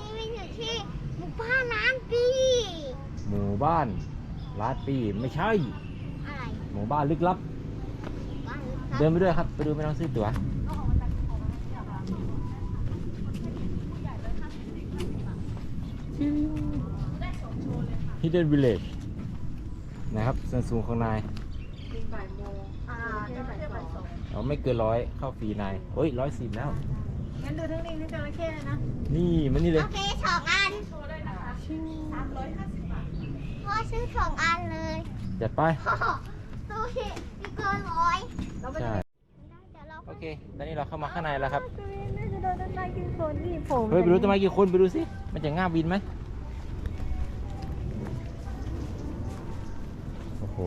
นี้มันอยู่ที่หมู่บ้านล้านปี หมู่บ้านลาดปีไม่ใช่ อะไรหมู่บ้านลึกลับ บ้านลึกลับเดินไปด้วยครับ ไปดูไม่ต้องซื้อตั๋ว Hidden Village นะครับส่วนสูงของนายอ่าจระเข้บ่ายสอง เราไม่เกินร้อยเข้าฟรีนายเฮ้ยร้อยสิบแล้ว งั้นดูทั้งลิงทั้งจระเข้เลยนะ นี่มันนี่เลย โอเคสองอันพ่อซื้อสองอันเลยจัดไปดูสิมีเกินร้อยใช่ เดี๋ยวเราโอเค ตอนนี้เราเข้ามาข้างในแล้วครับ น่าจะโดนต้นไม้กินโซนนี่ผมเฮ้ยไปดูต้นไม้กี่คนไปดูสิ มันจะง่าบบินไหมโอ้โห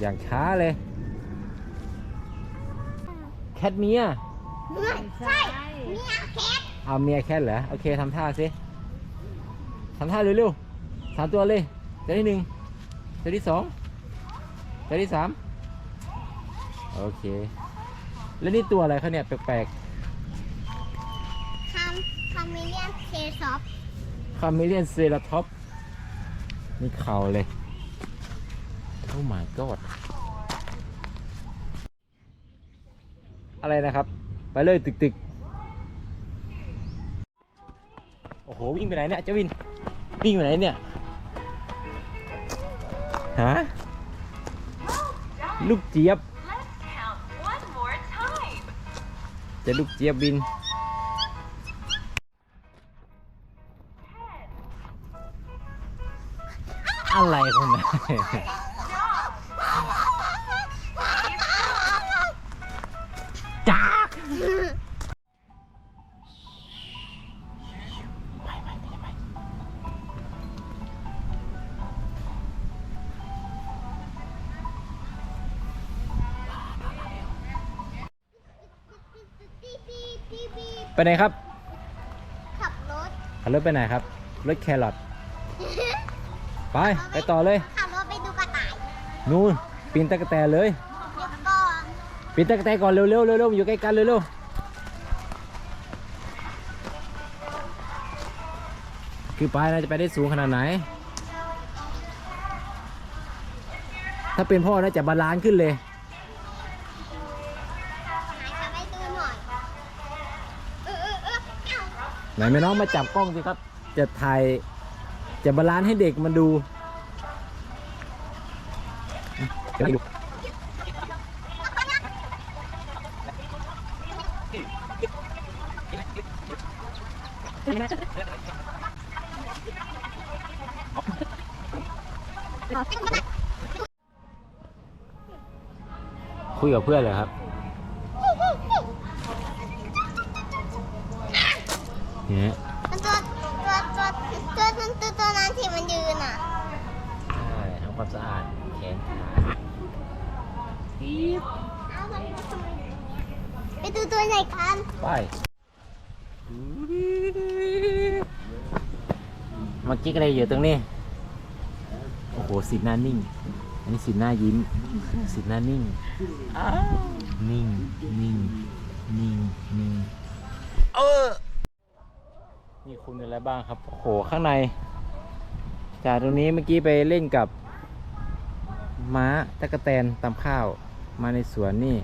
อย่างช้าเลย แคทเมียไม่ใช่มีอาแคท เอาเมียแคทเหรอโอเคทำท่าสิทำท่าเร็วๆสามตัวเลยตัวที่หนึ่งตัวที่สองตัวที่สามโอเค แล้วนี่ตัวอะไรเขาเนี่ยแปลกคำคาเมเลียนเคซอฟๆคาเมเลียนเซราท็อปนี่เข่าเลยโอ้ my god อะไรนะครับ ไปเลยตึกตึกๆ โอ้โหวิ่งไปไหนเนี่ยเจ้าวินวิ่งไปไหนเนี่ยฮะลูกเจี๊ยบจะลูกเจี๊ยบบินอะไรของน ไปไหนครับ ขับรถ ขับรถไปไหนครับ รถแครอท ไป ไปต่อเลย ขับรถไปดูกระต่ายนู่นปีนตะกะแตนเลย เดี๋ยวก่อนปีนตะกะแตนก่อนเร็วเร็วเร็วเร็วอยู่ใกล้กันเร็วเร็วคือไปนะจะไปได้สูงขนาดไหน ถ้าเป็นพ่อนะจะบาลานซ์ขึ้นเลย ไหนไม่น้องมาจับกล้องสิครับ จะถ่ายจะบาลานซ์ให้เด็กมันดูเดี๋ยวดูคุยกับเพื่อนเลยครับ นี่ยมันตัวตัวตัวตัวตัวตัวตัวนั้นที่มันยืนอะใช่ทำความสะอาดแขนขาเอามันไปดูตัวไหนกันไปเมื่อกี้อะไรอยู่ตรงนี้ โอ้โหสีหน้านิ่ง อันนี้สีหน้ายิ้มสีหน้านิ่ง นิ่ง นิ่ง นิ่ง นิ่ง เออ นี่คุณอะไรบ้างครับ โอ้โห ข้างใน จากตรงนี้เมื่อกี้ไปเล่นกับม้าตะกะแตนตำข้าว มาในสวนนี่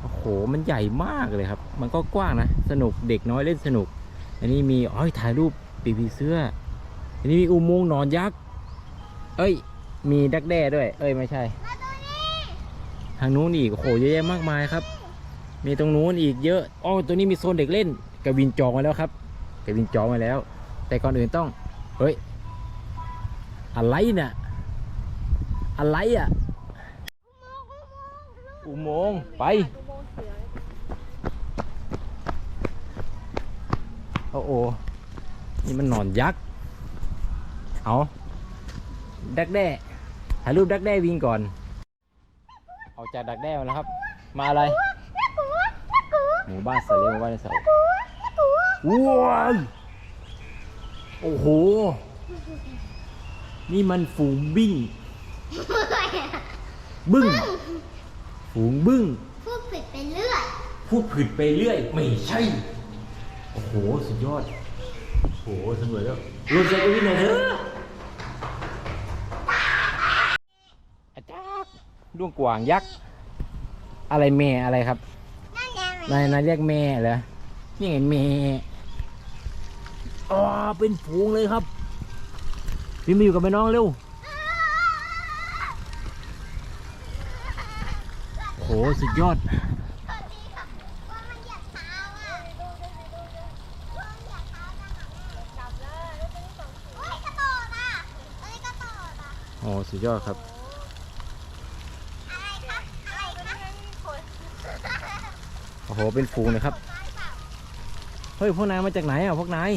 โอ้โห มันใหญ่มากเลยครับ มันก็กว้างนะ สนุกเด็กน้อยเล่นสนุก อันนี้มีอ้อยถ่ายรูปปีผีเสื้อ อันนี้มีอุโมงค์นอนยักษ์ เอ้ย มีดักแด้ด้วย เอ้ยไม่ใช่ ทางนู้นอีก โอ้โห เยอะแยะมากมายครับ มีตรงนู้นอีกเยอะอ๋อตัวนี้มีโซนเด็กเล่นกวินจองมาแล้วครับ กวินจอมาแล้ว แต่ก่อนอื่นต้อง เฮ้ย อะไรเนี่ยอะไรอะ อุโมงค์ไป โอ้โหนี่มันหนอนยักษ์ เอาดักแด้ถ่ายรูปดักแด้วิ่งก่อนออกจากดักแด้มาแล้วครับ มาอะไร หมู่บ้านสาเลียหมู่บ้านในเสา ว้าวโอ้โห นี่มันฝูงบิ้งบึ้งฝูงบึ้ง พูดผิดไปเรื่อย พูดผิดไปเรื่อย ไม่ใช่ โอ้โห สุดยอด โอ้โหสำรวจแล้วรวมใจกันวิ่งหน่อยเถอะอาจารย์ดวงกวางยักษ์ อะไรแม่อะไรครับ นั่นไงนายนายเรียกแม่เหรอนี่ไงแม่ อ๋อเป็นฝูงเลยครับพิมมาอยู่กับแม่น้องเร็วโอ้โหสุดยอดโอ้สุดยอดครับอะไรครับอะไรครับโอ้โหเป็นฝูงเลยครับ เฮ้ย พวกนายมาจากไหนอะ พวกนาย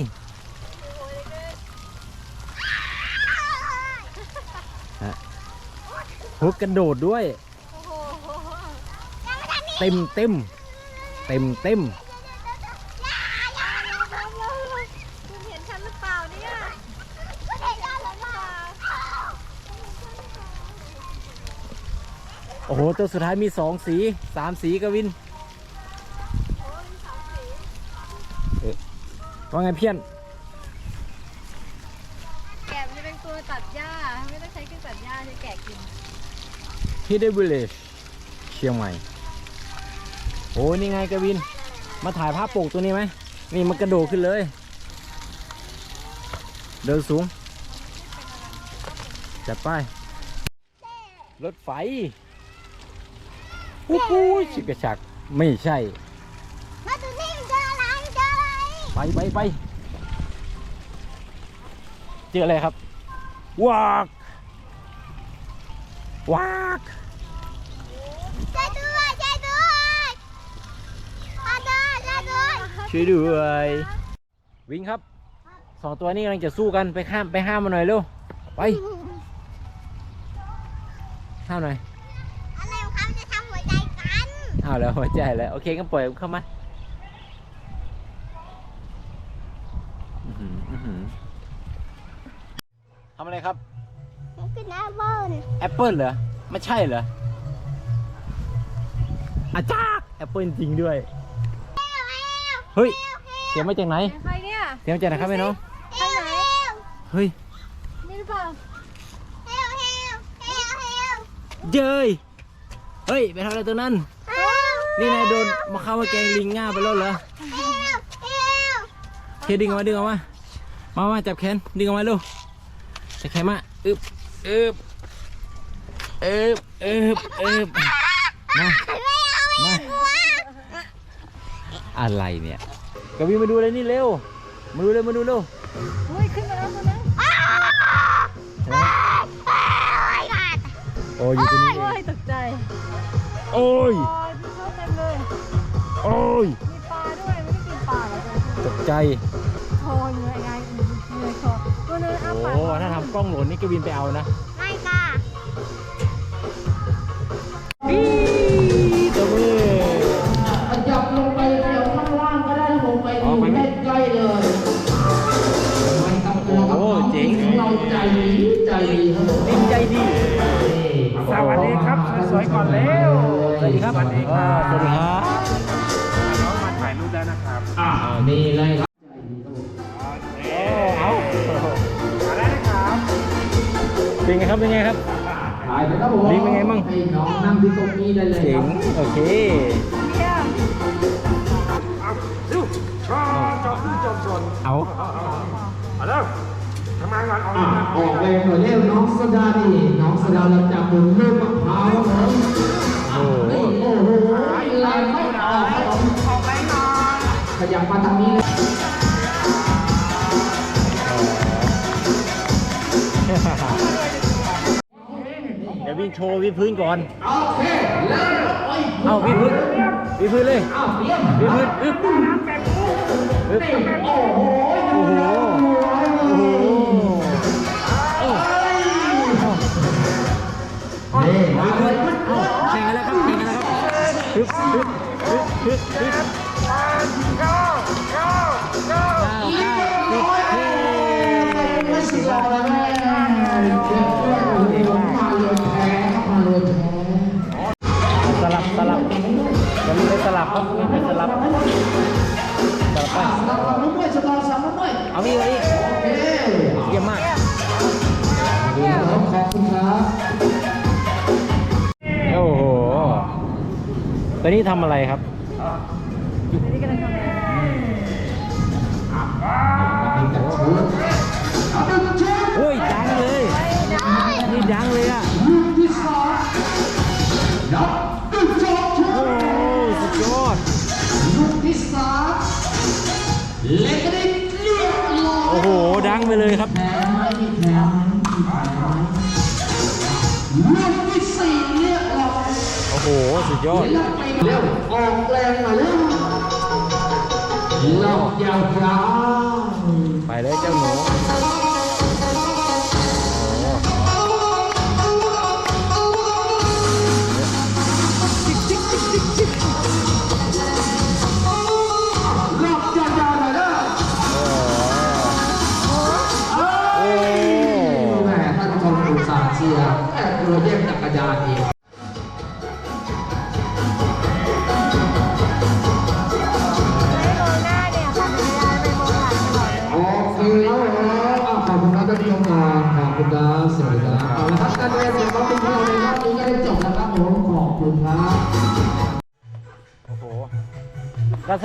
ฮุกกระโดดด้วยเต็มเต็มเต็มเต็มคุณเห็นฉันหรือเปล่าเนี่ยโอ้โห ตัวสุดท้ายมีสองสีสามสีกวินเอ๊ะว่าไงเพี้ยน แกะมันจะเป็นตัวตัดหญ้า ไม่ต้องใช้เครื่องตัดหญ้าใช้แกะกิน ฮิดเดวิลเลจเชียงใหม่ โอ้นี่ไงกวิน มาถ่ายภาพปกตัวนี้ไหม นี่มันกระโดดขึ้นเลย เดินสูง จัดไป รถไฟปุ๊บปุ๊บชิกกระชัก ไม่ใช่ มาดูนี่เจออะไรเจออะไรไปไปไป เจออะไรครับวาก วากช่วยด้วยช่วยด้วยมาด้วยมาด้วยช่วยด้วย วิ่งครับสองตัวนี้กำลังจะสู้กันไปข้ามไปห้ามมันหน่อยเร็วไปห้ามหน่อยอะไรของเขาจะทำหัวใจกันอ้าวแล้วหัวใจแล้วโอเคก็ปล่อยมันเข้ามาอื้อหืออื้อหือทำอะไรครับมันคือน้ำเบิ้ ลแอปเปิลเหรอ ไม่ใช่เหรออาจ้ากแอปเปิลจริงด้วย เฮ้ย เสียงมาจากไหน ใครเนี่ยเสียงมาจากไหนครับแม่น้องเฮลเฮลเฮ้ย นี่หรือเปล่าเฮลเฮลเฮลเฮลเย้ยเฮ้ย ไปทำอะไรตัวนั้น นี่นายโดนมาเข้ามาแกงลิงง่าไปแล้วเหรอเฮลเฮลเคดึงออกมาดึงออกมา มามาจับแขนดึงออกมาเร็วจับแขนมา อึบอึบ อึบอึบอึบมามาอะไรเนี่ยกวีมาดูเลยนี่เร็ว มาดูเร็วมาดูเร็วเฮ้ยขึ้นมาแล้วตัวนั้นเห็นไหมโอ้ยอยู่ตรงนี้เอโอ้งยตกใจโอ้ยโอ้ยมีเขาเต็มเลย โอ้ยมีปลาด้วยไม่ได้กินปลาเหรอตัวตกใจคอเหนื่อยไงเหนื่อยคอตัวนั้นอ้าโอ้ปากถ้าทำกล้องหล่นนี่กวินไปเอานะ ตัวมือขยับลงไปเดี๋ยวข้างล่างก็ได้ลงไปอ๋อดูไปไหมใกล้ๆเลยไม่ต้องกลัวครับโอ้เจ๋งของเราใจดีใจดีครับผมลิงใจดี สวัสดีครับ สวยๆก่อนเร็วสวัสดีครับ สวัสดีครับสวัสดีครับน้องมาถ่ายรูปแล้วนะครับ อ่านี่เลยครับโอ้เอามาแล้วนะครับเป็นไงครับ เป็นไงครับ ลิงเป็นไงมั่งให้น้องนั่งที่ตรงนี้ได้เลยเจ๋คงรับโอเคเยี่ยมเอาดูชอจอขึ้นจอมสนเอาเอาเร็วทำงานก่อนออกอะงานออกแรงหน่อยเร็วน้องสดาดิน้องสดาเราจับหมุนลูกมะพร้าวครับผมโอ้โหนี่โอ้โหแรงไม่ออกครับผมออกไปหน่อยขยับมาทางนี้เลย โชว์วิ่งพื้นก่อนโอเคเริ่มไปเอาวิ่งพื้นวิ่งพื้นเลยอ้าวเตรียมวิ่งพื้นอึ๊บอึ๊บนี่โอ้โหโอ้โหโอ้โหโอ้นี่มาวิ่งเลพื้ยนเอาแข่งกันแล้วครับแข่งกันแล้วครับฮึบฮึบฮึบฮึบ สลับครับวันนี้ไปสลับสลับไปสำหรับลูกมวยสตอร์สำหรับมวยเอาพี่เลยโอเคเยี่ยมมากดีครับขอบคุณครับโอ้โหตอนนี้ทำอะไรครับนี่กำลังทำอะไร หดังไปเลยครับแพ้ไม่มีแพ้ลูกที่สี่เรียบร้อยโอ้โห สุดยอดเร็วเร็วออกแรงมาเร็วรอบยาวไปเลยเจ้าหนู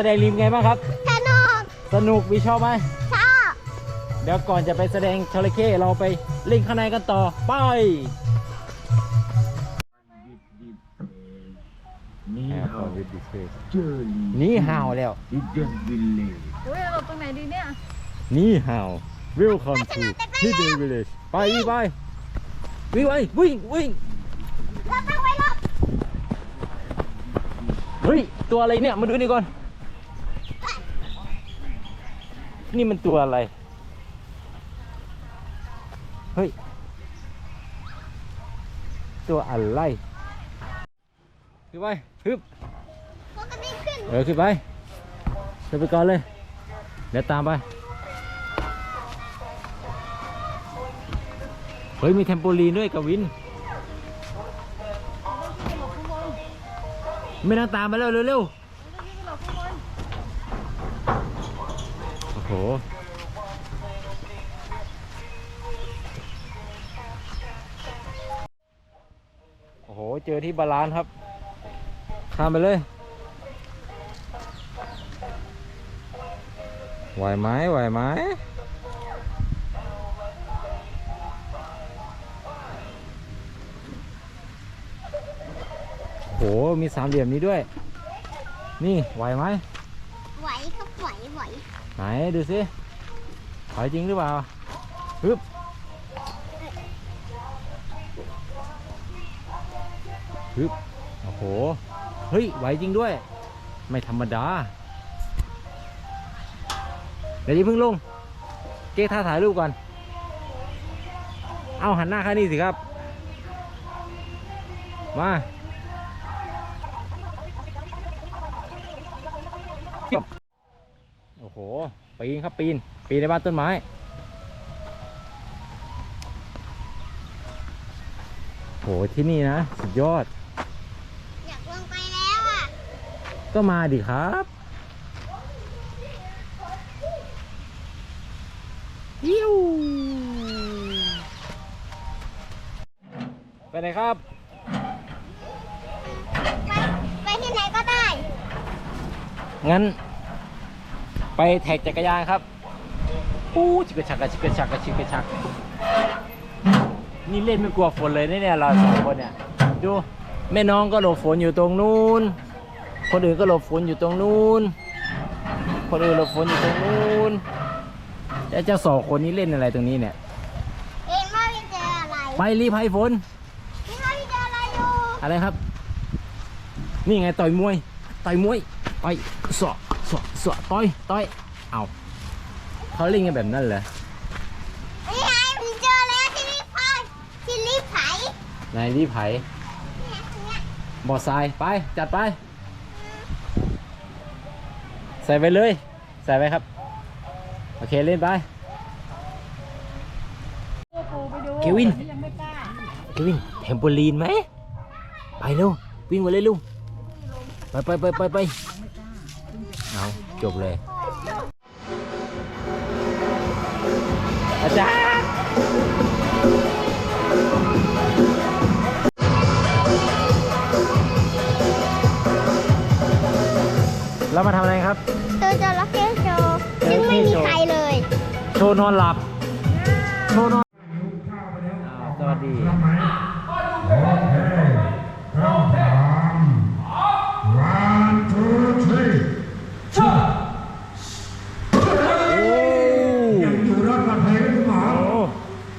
ดงริมไงบ้างครับ สนุก สนุกวิชอบไหมชอบ เดี๋ยวก่อนจะไปแสดงจระเข้เราไปเล่นข้างในกันต่อไปนี่นี่ห่าวแล้วดิเดนวิลเลจอุ้ยเราตรงไหนดีเนี่ย นี่ห่าว Welcome to Hidden Village ไปไปวิ่งไปวิ่งวิ่งเราตั้งไว้รอบเฮ้ย ตัวอะไรเนี่ย มาดูนี่ก่อน นี่มันตัวอะไร เฮ้ย ตัวอะไรขึ้นไปฮึบปกติขึ้นเออขึ้นไปขึ้นไปก่อนเลย เดี๋ยวตามไป เฮ้ย มีเทมโปลีนด้วยกับวิน ไม่ต้องตามมาแล้วเร็วๆโอ้โหโอ้โห เจอที่บาลานครับ ข้ามไปเลย ไหวไหมไหวไหมโห มีสามเหลี่ยมนี้ด้วย นี่ ไหวไหม ไหวครับไหวไหว ไหนดูสิไหวจริงหรือเปล่าฮึบฮึบโอ้โห เฮ้ย ไหวจริงด้วย ไม่ธรรมดา เดี๋ยวนี้เพิ่งลง เก๊ท่าถ่ายรูปก่อน เอาหันหน้าข้างนี้สิครับ มา โอ้โห ปีนครับปีน ปีนในบ้านต้นไม้ โหที่นี่นะ สุดยอด อยากลงไปแล้วอะ ก็มาดิครับยิวไปไหนครับ ไป ไปที่ไหนก็ได้ งั้นไป แท็กจักรยานครับปู้ชิกกระชักกระชิกกระชักกระชิกกระชัก นี่เล่นไม่กลัวฝนเลยนะเนี่ยเราสองคนเนี่ย ดูแม่น้องก็หลบฝนอยู่ตรงนู้น คนอื่นก็หลบฝนอยู่ตรงนู้น คนอื่นหลบฝนอยู่ตรงนู้นแต่เจ้าสองคนนี้เล่นอะไรตรงนี้เนี่ยเองว่าพี่เจออะไรไปรีบให้ฝนพี่ว่าพี่เจออะไรอยู่ อะไรครับ นี่ไงต่อยมวย ต่อยมวยต่อยสอก สอกสอกต่อยต่อยเอาเขาเล่นกันแบบนั้นเหรอนี่ไงผมเจอแล้วที่รีบไฟที่รีบไถนายรีบไผเนี่ยเนี่ยบอดทรายไปจัดไป ใส่ไปเลย ใส่ไปครับ โอเคเล่นไปปูไปดูเควินยังไม่กล้าเควินเทมโปลีนไหมไปเร็ววิ่งมาเลยลูกไปไปไปไปไป เอาจบเลย อาจารย์แล้วมาทำอะไรครับ ตัวจระเข้โชว์ซึ่งไม่มีใครเลยโชว์นอนหลับ โชว์นอนอ้าวสวัสดี One, two, three โอ้ ยังอยู่รอดปลอดภัยไหมคุณหมอ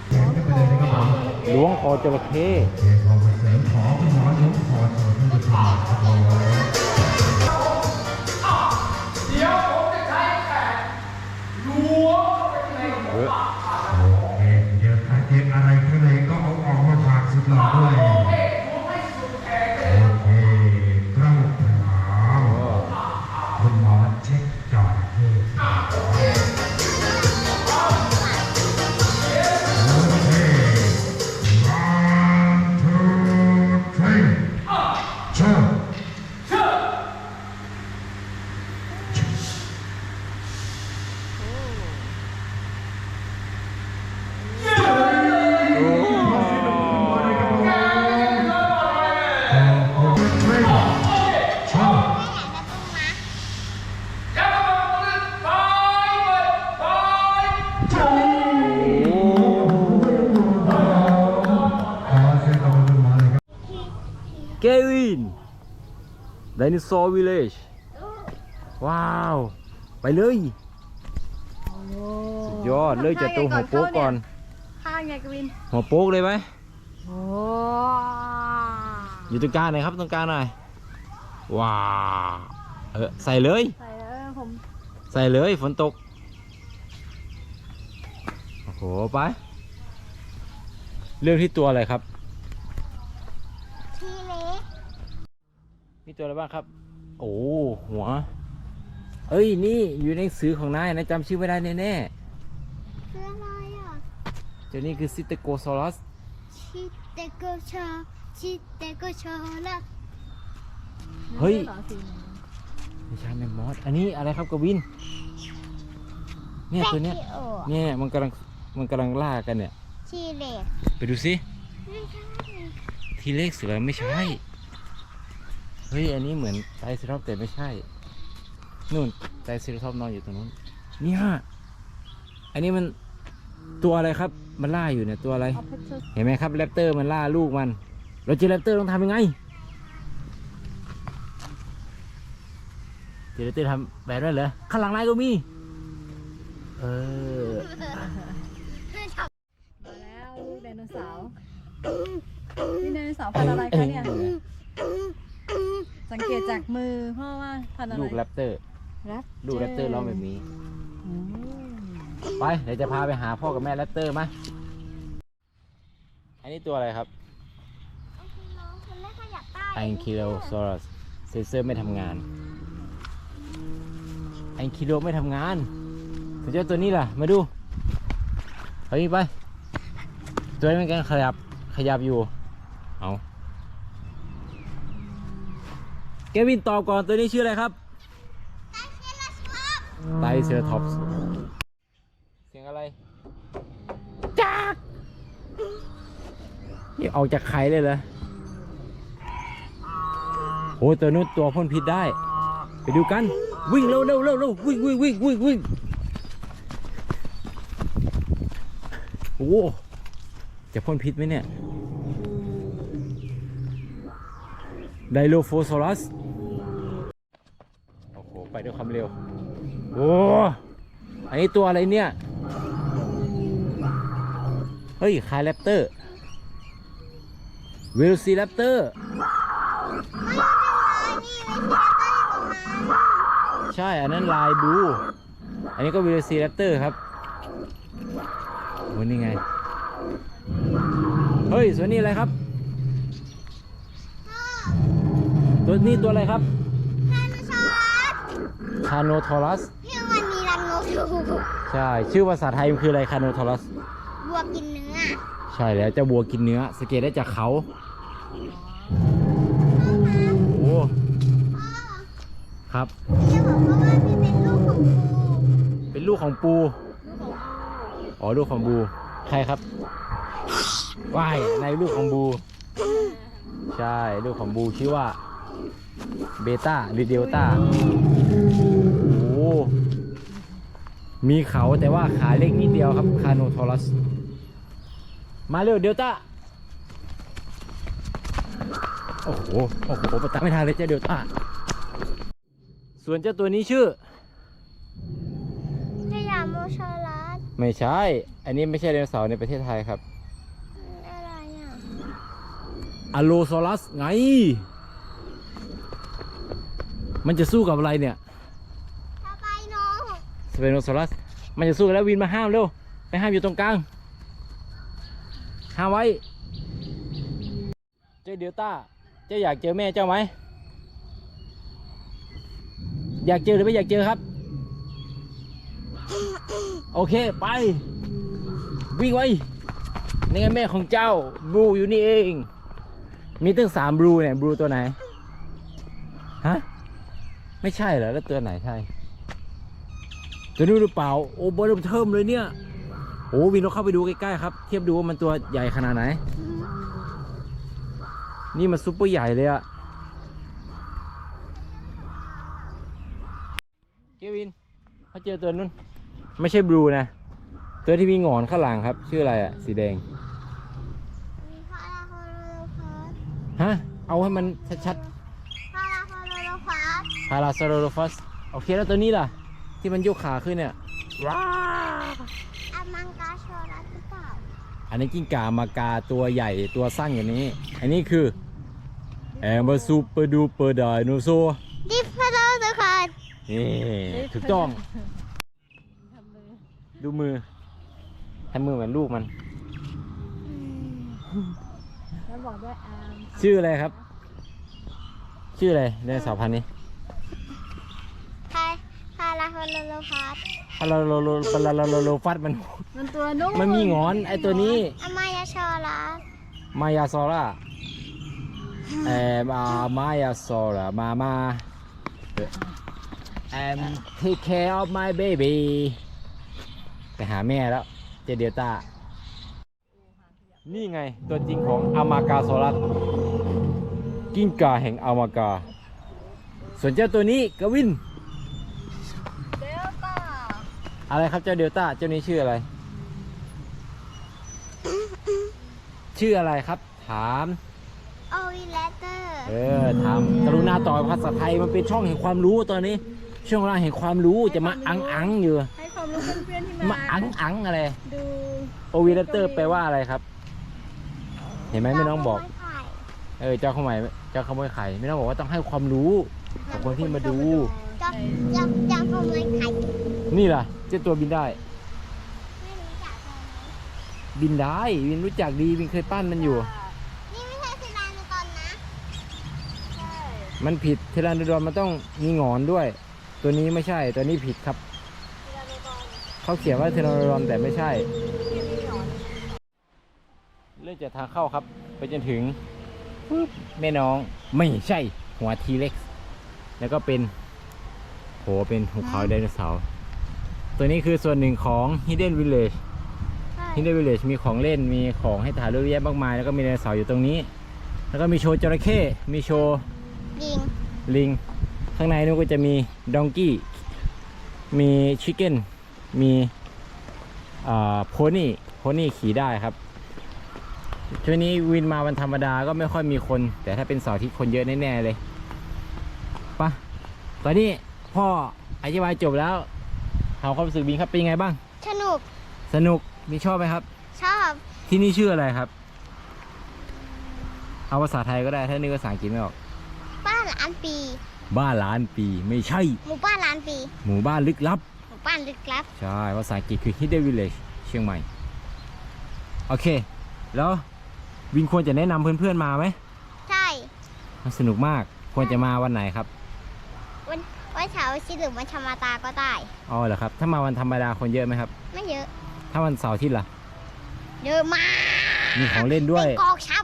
แขนกันไปเลยนะครับผม ล้วงคอ จระเข้เดี๋ยวผมจะใช้แขอคุณหมอยกคอโชว์ท่านผู้ชมครับผมเออโเกวินไดโนเสาร์วิลเลจว้าว ไปเลย สุดยอด เลิกจากตรงหัวโป๊กก่อน ข้างไงกวิน หัวโป๊กเลยไหมโอ้อยู่ตรงกลางหน่อยครับตรงกลางหน่อย ว้าว เออใส่เลย ใส่แล้วผม ใส่เลยฝนตก โอ้โห ไป เรื่องที่ตัวอะไรครับ ทีเล็ก มีตัวอะไรบ้างครับ โอ้หัว เอ้ยนี่อยู่ในหนังสือของนายนะจำชื่อไม่ได้แน่คืออะไรอะๆตัวนี้คือซิตโกซอรัสชิเตโกชาชิเตโกชาละเฮ้ยหรอสีไหนไม่ใช่แมมมอสอันนี้อะไรครับกวิน เนี่ยตัวเนี้ยแปะที่โอเนี่ยมันกำลังมันกำลังล่ากันเนี่ยทีเล็กไปดูสิไม่ใช่ทีเลขเสือไม่ใช่เฮ้ยอันนี้เหมือนไตรซราทอปแต่ไม่ใช่ นู่นไตรซราทอปนอนอยู่ตรงนู้นเนี่ยอันนี้มันตัวอะไรครับ มันล่าอยู่เนี่ยตัวอะไร เห็นไหมครับแรปเตอร์มันล่าลูกมัน เราเจอแรปเตอร์ต้องทำยังไงเจอแรปเตอร์ทำแบบนั้นเหรอข้างหลังนายก็มี เออมาแล้วไดโนเสาร์นี่ไดโนเสาร์พันธุ์อะไรคะเนี่ย สังเกตจากมือพ่อว่าพันธุ์อะไรลูกแรปเตอร์แรปลูกแรปเตอร์ร้องแบบนี้อืมไปเดี๋ยวจะพาไปหาพ่อกับแม่แรปเตอร์มาอันนี้ตัวอะไรครับน้องคนแรกขยับได้ไอนคิโลซอรัสเซนเซอร์ไม่ทำงานไอนคิโลไม่ทำงานถึงเจ้าตัวนี้ล่ะ มาดูเฮ้ยไป ตัวนี้มันกำลังขยับขยับอยู่ เอา เกวินตอบก่อนตัวนี้ชื่ออะไรครับไตรเซราทอปส์เสียงอะไรจักนี่ออกจากไข่เลยเหรอโอ้ยตัวนู้นตัวพ่นพิษได้ ไปดูกัน วิ่งเร็วเร็วเร็วเร็ววิ่งวิ่งวิ่งวิ่งวิ่งโอ้โหจะพ่นพิษไหมเนี่ยไดโลโฟซอรัสโอ้โหไป ด้วยความเร็ว โอ้ อันนี้ตัวอะไรเนี่ย เฮ้ย คายแรปเตอร์วิลซีแรปเตอร์ ใช่ อันนั้นลายบลู อันนี้ก็วิลซีแรปเตอร์ครับโอ้นี่ไง เฮ้ย ส่วนนี้อะไรครับ ตัวนี้ตัวอะไรครับาร์คาโนทอรัสที่มันมีรังนกอยู่ใช่ ชื่อภาษาไทยมันคืออะไรคาโนทอรัสวัวกินเนื้อ ใช่แล้วเจะวัวกินเนื้อสงเกตได้จากเขาโอ้ครับที่บอกว่ามันเป็นลูกของปูเป็นลูกของปูอ๋อลูกของบู ใครครับว่ายในลูกของบู ใช่ ลูกของบูชื่อว่า เบต้าหรือเดลต้าโอ้มีเขาแต่ว่าขาเล็กนิดเดียวครับคาโนทอรัส มาเร็วเดลต้า โอ้โห โอ้โหประตามไม่ทันเลยเจ้าเดลต้า ส่วนเจ้าตัวนี้ชื่อสยามโมชาลัสไม่ใช่ อันนี้ไม่ใช่ไดโนเสาร์ในประเทศไทยครับ อะไรอะ อโลซอรัสไง มันจะสู้กับอะไรเนี่ยถ้าไปน้องสเปโนซอรัส มันจะสู้กันแล้ววินมาห้ามเร็ว ไปห้ามอยู่ตรงกลาง ห้ามไว้ เจ้าเดลต้า เจ้าอยากเจอแม่เจ้าไหม อยากเจอหรือไม่อยากเจอครับ โอเคไป วิ่งไว้นี่ไงแม่ของเจ้าบลูอยู่นี่เอง มีตั้งสามบลูเนี่ยบลูตัวไหน ฮะ ไม่ใช่เหรอแล้วตัวไหนใช่ตัวนี้หรือเปล่าโอ้บอลเทิมเลยเนี่ยโอ้วินเราเข้าไปดูใกล้ๆครับ เทียบดูว่ามันตัวใหญ่ขนาดไหน นี่มันซุปเปอร์ใหญ่เลยอะเกวินเขาเจอตัวนู้นไม่ใช่บลูนะ ตัวที่มีหงอนข้างหลังครับ ชื่ออะไรอะสีแดงมีพาราโคโลโลฟัสฮะเอาให้มันชัดพาราโคโลโลฟัส ๆพาราซาโรโลฟัสโอเคแล้วตัวนี้ล่ะ ที่มันยกขาขึ้นเนี่ยว้าอามังกาโชรัสหรือเปล่าอันนี้กิ้งก่ามากาตัวใหญ่ตัวสั้นอย่างนี้ อันนี้คือแอมเบอร์ซูเปอร์ดูเปอร์ไดโนโซดิฟเฟอร์เดอร์คันนี่ถูกต้อง ดูมือทำมือเหมือนลูกมัน แล้วบอกด้วยอาร์มชื่ออะไรครับ ชื่ออะไรในสาวพันธุ์นี้พาพาราโคโลโลฟัสพาราโลโลพาราโลโลฟัดมัน มันตัวนุ่มมันมีหงอนไอตัวนี้อามายาโชรัสมายาซอร่าแอมอามายาซอร่ามามาแอม take care of my baby ไปหาแม่แล้วเจเดลต้า นี่ไงตัวจริงของอามากาโซรัสกิ้งก่าแห่งอามากา ส่วนเจ้าตัวนี้กวิน อะไรครับเจ้าเดลต้าเจ้านี้ชื่ออะไร ชื่ออะไรครับ ถาม โอวิเลเตอร์เออถามกรุณาต่อภาษาไทยมันเป็นช่องแห่งความรู้ตอนนี้ ช่วงเวลาแห่งความรู้จะมาอังอังอยู่ ให้ความรู้เพื่อนๆที่มามาอังอังอะไร ดูโอวิเลเตอร์แปลว่าอะไรครับ เห็นไหมไม่น้องบอก เออเจ้าขโมยเจ้าขโมยไข่ไม่ต้องบอกว่าต้องให้ความรู้กับคนที่มาดู จับจับจับขโมยไข่ นี่ล่ะ เจ้าตัวบินได้ ไม่รู้จักเลยบินได้บินรู้จักดีบินเคยปั้นมันอยู่ นี่ไม่ใช่ศิลานุกรนะใช่มันผิดเทรันโดดอนมันต้องมีหงอนด้วย ตัวนี้ไม่ใช่ตัวนี้ผิดครับเวลาดูบอลเขาเขียนว่าเทรันโดดอนแต่ไม่ใช่ ที่มีหนอนเริ่มจากทางเข้าครับ ไปจนถึงปึ๊บแม่น้องไม่ใช่หัวทีเล็ก แล้วก็เป็นโหเป็นหุบเขาไดโนเสาร์ ตัวนี้คือส่วนหนึ่งของ Hidden Village ใช่ Hidden Village มีของเล่นมีของให้ถ่ายรูปเยอะแยะมากมาย แล้วก็มีไดโนเสาร์อยู่ตรงนี้ แล้วก็มีโชว์จระเข้มีโชว์ยิงลิง ข้างในนู้นก็จะมีดองกี้ มีชิคเก้น มีโพนี่โพนี่ขี่ได้ครับ ช่วงนี้วินมาวันธรรมดาก็ไม่ค่อยมีคน แต่ถ้าเป็นเสาร์อาที่คนเยอะแน่ๆเลยไปะตอนนี้พ่ออธิบายจบแล้ว ถามความรู้สึกบินครับเป็นยังไงบ้าง สนุกสนุกมีชอบไหมครับ ชอบที่นี่ชื่ออะไรครับ เอาภาษาไทยก็ได้ถ้านึกภาษาอังกฤษไม่ออก บ้านล้านปี บ้านล้านปีไม่ใช่ หมู่บ้านล้านปีหมู่บ้านลึกลับ หมู่บ้านลึกลับ ใช่ภาษาอังกฤษคือ Hidden Village เชียงใหม่ โอเค แล้ววินควรจะแนะนำเพื่อนๆมาไหมใช่ มันสนุกมากควรจะมาวันไหนครับ วัน วันเสาร์อาทิตย์หรือวันธรรมดาก็ได้ อ๋อเหรอครับ ถ้ามาวันธรรมดาคนเยอะไหมครับ ไม่เยอะ ถ้าวันเสาร์อาทิตย์ล่ะ เยอะมากมีของเล่นด้วย เป็นกองชับ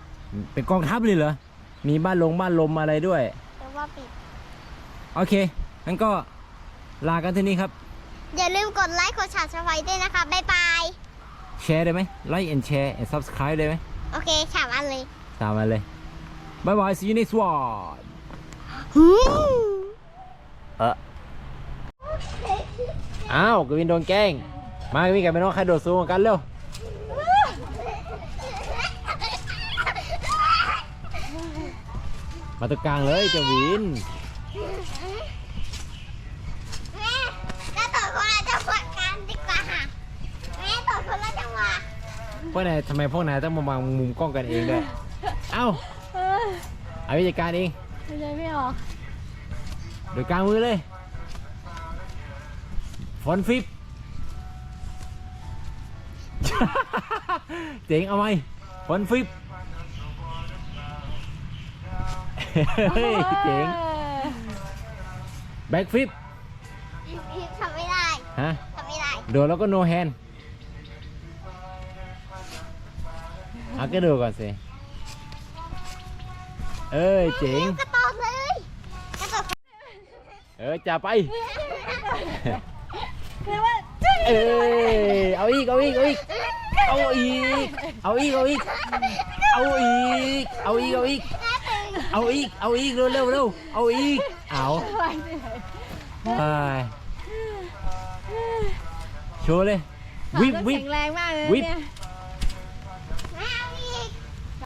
เป็นกองทัพเลยเหรอ มีบ้านลงบ้านลมอะไรด้วย แต่ว่าปิด โอเค งั้นก็ลากันที่นี่ครับ อย่าลืมกดไลค์กดแชร์สไครต์ด้วยนะคะ บ๊ายบาย แชร์ได้ไหมไลค์ and share and subscribe ได้ไหม โอเคฉาบอันเลย ตามมาเลยบายบาย see you next one เออ อ้าวกวินโดนแกล้ง มากวินกับเป็นน้องใครโดดสูงกว่ากันเร็วมาตรงกลางเลยเจ้าวินแม่แล้วต่อคนละจังหวะกันดีกว่าค่ะแม่ต่อคนละจังหวะพวกนายทำไมพวกนายต้องมามองมุมกล้องกันเองด้วยเอ้าเออเอาวิจัดการเองไม่ใช่ไม่ออกโดยกลางมือเลย ฟอนฟิปเจ๋งเอาไหมฟอนฟิปเฮ้ยเจ๋งแบ็กฟิปทำไม่ได้ฮะทำไม่ได้โดดแล้วก็โนแฮนเอาก็ดูก่อนสิ เอ้ยเจ๋ง กระโดดเลย กระโดดเออจับไป คือว่าเอ้ยเอาอีก เอาอีก เอาอีก เอาอีก เอาอีก เอาอีก เอาอีก เอาอีก เอาอีก เอาอีก เอาอีก เร็วเร็วเร็วเอาอีก เอาไปโชว์เลย วิบวิบแข็งแรงมากเลยวิบเนี่ย